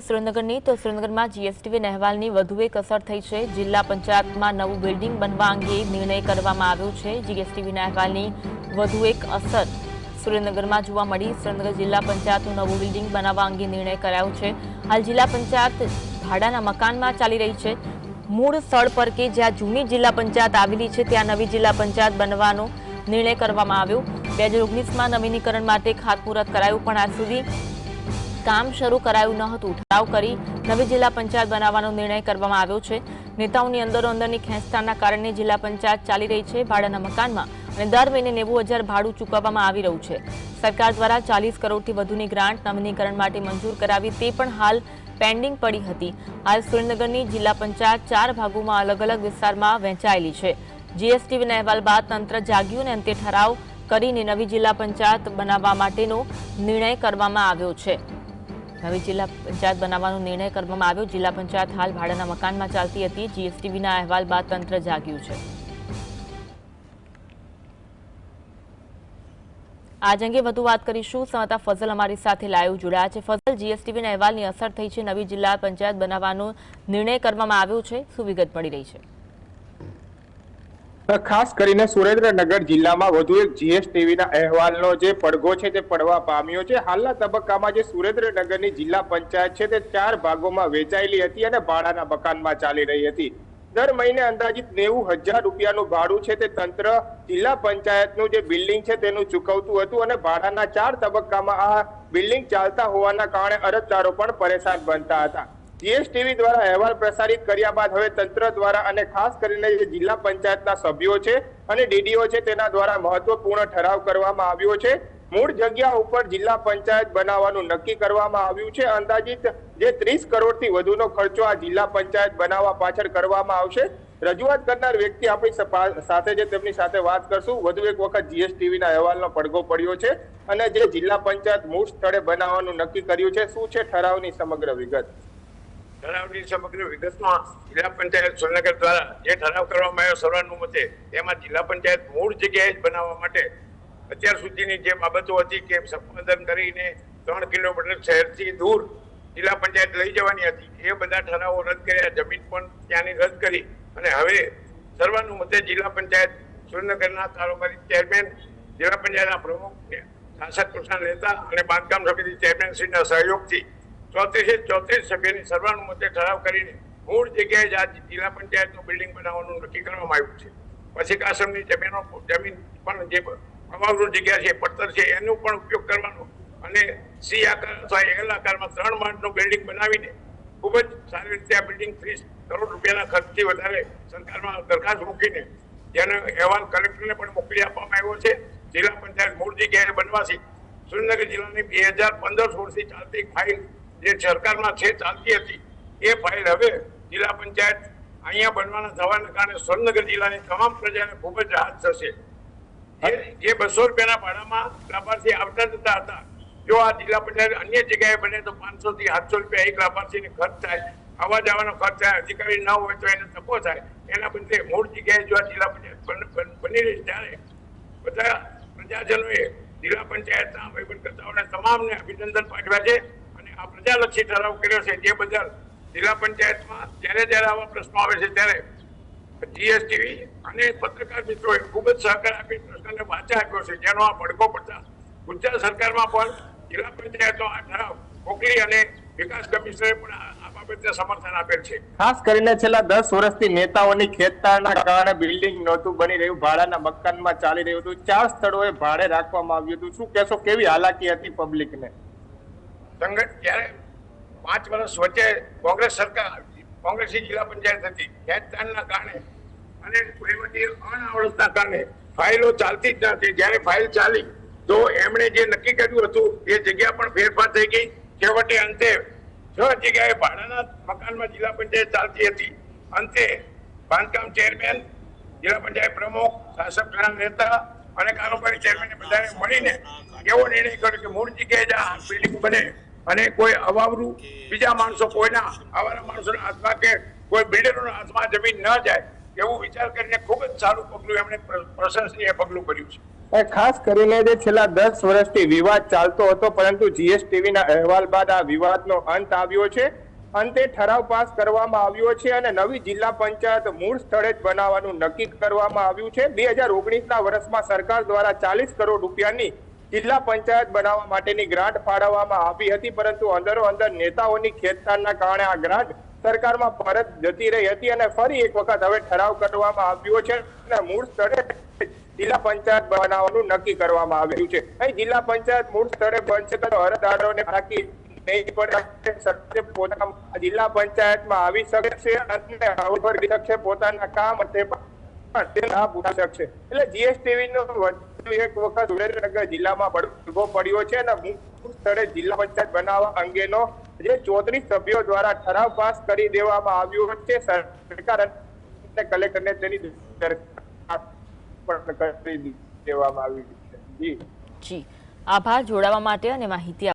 સુરેન્દ્રનગરની તો સુરેન્દ્રનગરમાં જીએસટીવી અહેવાલની વધુ એક અસર થઈ છે. જિલ્લા પંચાયતમાં નવું બિલ્ડિંગ બનવા અંગે નિર્ણય કરવામાં આવ્યો છે. જીએસટીવી અહેવાલની વધુ એક અસર સુરેન્દ્રનગરમાં જોવા મળી. સુરેન્દ્રનગર જિલ્લા પંચાયતનું નવું બિલ્ડિંગ બનાવવા અંગે નિર્ણય કરાયો છે. હાલ જિલ્લા પંચાયત ભાડાના મકાનમાં ચાલી રહી છે. મૂળ સ્થળ પર કે જ્યાં જૂની જિલ્લા પંચાયત આવેલી છે, ત્યાં નવી જિલ્લા પંચાયત બનવાનો નિર્ણય કરવામાં આવ્યો. બે હજાર ઓગણીસમાં નવીનીકરણ માટે ખાતમુહૂર્ત કરાયું, પણ આજ સુધી કામ શરૂ કરાયું ન હતું. ઠરાવ કરી નવી જિલ્લા પંચાયત બનાવવાનો નિર્ણય કરવામાં આવ્યો છે. નેતાઓની અંદરો અંદરની ખેંચતાણના કારણે જિલ્લા પંચાયત ચાલી રહી છે ભાડાના મકાનમાં અને દર મહિને નેવું હજાર ભાડું ચૂકવવામાં આવી રહ્યું છે. સરકાર દ્વારા ચાલીસ કરોડથી વધુની ગ્રાન્ટ નવીનીકરણ માટે મંજૂર કરાવી તે પણ હાલ પેન્ડિંગ પડી હતી. હાલ સુરેન્દ્રનગરની જિલ્લા પંચાયત ચાર ભાગોમાં અલગ અલગ વિસ્તારમાં વહેંચાયેલી છે. જીએસટીવીના અહેવાલ બાદ તંત્ર જાગ્યું અને અંતે ઠરાવ કરીને નવી જિલ્લા પંચાયત બનાવવા માટેનો નિર્ણય કરવામાં આવ્યો છે. નવી જિલ્લા પંચાયત બનાવવાનો નિર્ણય કરવામાં આવ્યો. જિલ્લા પંચાયત હાલ ભાડાના મકાનમાં ચાલતી હતી. જીએસટીવીના અહેવાલ બાદ તંત્ર જાગ્યું છે. આજ અંગે વધુ વાત કરીશું. સંવાદદાતા ફઝલ અમારી સાથે લાઈવ જોડાયા છે. ફઝલ, જીએસટીવીના અહેવાલની અસર થઈ છે. નવી જિલ્લા પંચાયત બનાવવાનો નિર્ણય કરવામાં આવ્યો છે. શું વિગત મળી રહી છે? ખાસ કરીને સુરેન્દ્રનગર જિલ્લામાં વધુ એક જીએસટીવીના અહેવાલનો જે પડઘો છે તે પડવા પામ્યો છે. હાલના તબક્કામાં જે સુરેન્દ્રનગરની જિલ્લા પંચાયત છે તે ચાર ભાગોમાં વેચાયેલી હતી અને ભાડાના મકાનમાં ચાલી રહી હતી. દર મહિને અંદાજિત નેવું હજાર રૂપિયાનું ભાડું છે તે તંત્ર જિલ્લા પંચાયતનું જે બિલ્ડિંગ છે તેનું ચૂકવતું હતું અને ભાડાના ચાર તબક્કામાં આ બિલ્ડિંગ ચાલતા હોવાના કારણે અરજદારો પણ પરેશાન બનતા હતા. જીએસટીવી દ્વારા અહેવાલ પ્રસારિત કર્યા બાદ હવે તંત્ર દ્વારા અને ખાસ કરીને જે જિલ્લા પંચાયતના સભ્યો છે અને ડીડીઓ છે તેના દ્વારા મહત્વપૂર્ણ ઠરાવ કરવામાં આવ્યો છે. મૂળ જગ્યા ઉપર જિલ્લા પંચાયત બનાવવાનું નક્કી કરવામાં આવ્યું છે. અંદાજિત જે ત્રીસ કરોડથી વધુનો ખર્ચો આ જિલ્લા પંચાયત બનાવવા પાછળ કરવામાં આવશે. રજૂઆત કરનાર વ્યક્તિ આપણી સાથે છે, તેમની સાથે વાત કરશું. વધુ એક વખત જીએસટીવીના અહેવાલનો પડઘો પડ્યો છે અને જે જિલ્લા પંચાયત મૂળ સ્થળે બનાવવાનું નક્કી કર્યું છે. શું છે ઠરાવની સમગ્ર વિગત? ઠરાવની સમગ્ર વિગતમાં જિલ્લા પંચાયત સુરનગર દ્વારા જે ઠરાવ કરવામાં આવ્યો સર્વાનુમતે તેમાં જિલ્લા પંચાયત મૂળ જગ્યાએ જ બનાવવા માટે અત્યાર સુધીની જે બાબતો હતી કે સંપાદન કરીને ત્રણ કિલોમીટર શહેરથી દૂર જિલ્લા પંચાયત લઈ જવાની હતી, એ બધા ઠરાવો રદ કર્યા, જમીન પણ ત્યાંની રદ કરી. અને હવે સર્વાનુમતે જિલ્લા પંચાયત સુરેન્દ્રનગરના કારોબારી ચેરમેન, જિલ્લા પંચાયતના પ્રમુખ શાસક પક્ષના નેતા અને બાંધકામ સમિતિ ચેરમેનશ્રીના સહયોગથી ચોત્રીસે ચોત્રીસ સભ્યની સર્વાનુમતે ઠરાવ કરીને મૂળ જગ્યાએ જ આ જિલ્લા પંચાયતનું બિલ્ડિંગ બનાવવાનું નક્કી કરવામાં આવ્યું છે. પછી કાસમની જમીનો, જમીન પણ જે અવાવરૂ જગ્યા છે, પડતર છે, એનો પણ ઉપયોગ કરવાનો અને સી આકાર અથવા એલ આકારમાં ત્રણ માળનું બિલ્ડિંગ બનાવીને ખૂબ જ સારી રીતે આ બિલ્ડિંગ ત્રીસ કરોડ રૂપિયાના ખર્ચથી વધારે સરકારમાં દરખાસ્ત મૂકીને જેનો અહેવાલ કલેક્ટરને પણ મોકલી આપવામાં આવ્યો છે. જિલ્લા પંચાયત મૂળ જગ્યાએ બનવાથી સુરેન્દ્રનગર જિલ્લાની બે હજાર પંદર સોળથી ચાલતી ફાઇલ જે સરકારમાં છે ચાલતી હતી એ ફાઇલ હવે જિલ્લા પંચાયત અહીંયા બનવાના થવાના કારણે સુરેન્દ્રનગર જિલ્લાની તમામ પ્રજાને ખૂબ જ રાહત થશે. જે- બસો રૂપિયાના ભાડામાં લાભાર્થી આવતા જતા હતા જો આ જિલ્લા પંચાયત અન્ય જગ્યાએ બને તો પાંચસો થી સાતસો રૂપિયા એક લાભાર્થીને ખર્ચ થાય આવવા જવાનો ખર્ચ થાય અધિકારી ન હોય તો એને તકો થાય. એના બદલે મૂળ જગ્યાએ જો આ જિલ્લા પંચાયત બન- રહી ત્યારે બધા પ્રજાજનોએ જિલ્લા પંચાયતના વહીવટકર્તાઓને તમામને અભિનંદન પાઠવ્યા છે. પ્રજાલક્ષી ઠરાવ કર્યો છે, જે બદલ જિલ્લા પંચાયતમાં જ્યારે જ્યારે આવા પ્રશ્નો આવે છે ત્યારે જીએસટીવી અને પત્રકાર મિત્રોએ ખૂબ જ સહકાર આપી પ્રશ્નને વાંચા આપ્યો છે, જેનો આ પડઘો પડતા ગુજરાત સરકારમાં પણ જિલ્લા પંચાયતો આ ઠરાવ મોકલી અને વિકાસ કમિશનરે પણ બાબતે સમર્થન આપેલ છે. ખાસ કરીને છેલ્લા દસ વર્ષથી નેતાઓની ખેતતાણના કારણે બિલ્ડિંગ નહોતું બની રહ્યું, ભાડાના મકાનમાં ચાલી રહ્યું હતું. ચાર સ્થળોએ ભાડે રાખવામાં આવ્યું હતું. શું કહેશો, કેવી હાલાકી હતી પબ્લિકને સંગઠન જ્યારે પાંચ વર્ષ વચ્ચે કોંગ્રેસ સરકાર કોંગ્રેસી જિલ્લા પંચાયત હતી ખેંચતાણના કારણે અને વહીવટી અનાવડતના કારણે ફાઇલો ચાલતી જ નથી જ્યારે ફાઇલ ચાલી, તો એમણે જે નક્કી કર્યું હતું, એ જગ્યા પણ ફેરફાર થઈ ગઈ. છેવટે અંતે છ જગ્યાએ ભાડાના મકાનમાં જિલ્લા પંચાયત ચાલતી હતી. અંતે બાંધકામ ચેરમેન, જિલ્લા પંચાયત પ્રમુખ, શાસક નેતા અને કારોબારી ચેરમેન બધાને મળીને એવો નિર્ણય કર્યો કે મૂળ જગ્યાએ જ આ બિલ્ડિંગ બને. અને કોઈ અવાવરું બીજા માણસો કોઈના અવારા માણસોના હાથમાં કે કોઈ બિલ્ડરોના હાથમાં જમીન ન જાય, એવું વિચાર કરીને ખૂબ જ સારું પગલું એમણે પ્ર- પ્રશંસનીય પગલું કર્યું છે. ખાસ કરીને જે છેલ્લા દસ વર્ષથી વિવાદ ચાલતો હતો, પરંતુ જીએસટીવી ના અહેવાલ બાદ આ વિવાદનો અંત આવ્યો છે. અંતે ઠરાવ પાસ કરવામાં આવ્યો છે અને નવી જિલ્લા પંચાયત મૂળ સ્થળે જ બનાવવાનું નક્કી કરવામાં આવ્યું છે. બે હજાર ઓગણીસના વર્ષમાં સરકાર દ્વારા ચાલીસ કરોડ રૂપિયાની જિલ્લા પંચાયત બનાવવા માટેની ગ્રાન્ટ ફાળવવામાં આવી હતી, પરંતુ અંદરો અંદર નેતાઓની ખેંચતાણના કારણે આ ગ્રાન્ટ સરકારમાં પરત જતી રહી હતી અને ફરી એક વખત હવે ઠરાવ કરવામાં આવ્યો છે અને મૂળ સ્થળે જિલ્લા પંચાયત બનાવવાનું નક્કી કરવામાં આવ્યું છે. અહીં જિલ્લા પંચાયત મૂળ સ્થળે બનશે તો અરજદારોને બાકી નહીં પડે સરકારે પોતાના જિલ્લા પંચાયતમાં આવી શકશે અને શકશે પોતાના કામ તે પણ તે લાભ ઉઠાવી શકશે એટલે જીએસટીવી નો વધુ એક વખત સુરેન્દ્રનગર જિલ્લામાં પડઘો પડ્યો છે અને મૂળ સ્થળે જિલ્લા પંચાયત બનાવવા અંગેનો જે ચોત્રીસ સભ્યો દ્વારા ઠરાવ પાસ કરી દેવામાં આવ્યો છે. સરકાર અને કલેક્ટરને તેની પણ કરી દેવામાં આવી છે. જી. જી. આભાર જોડાવા માટે અને માહિતી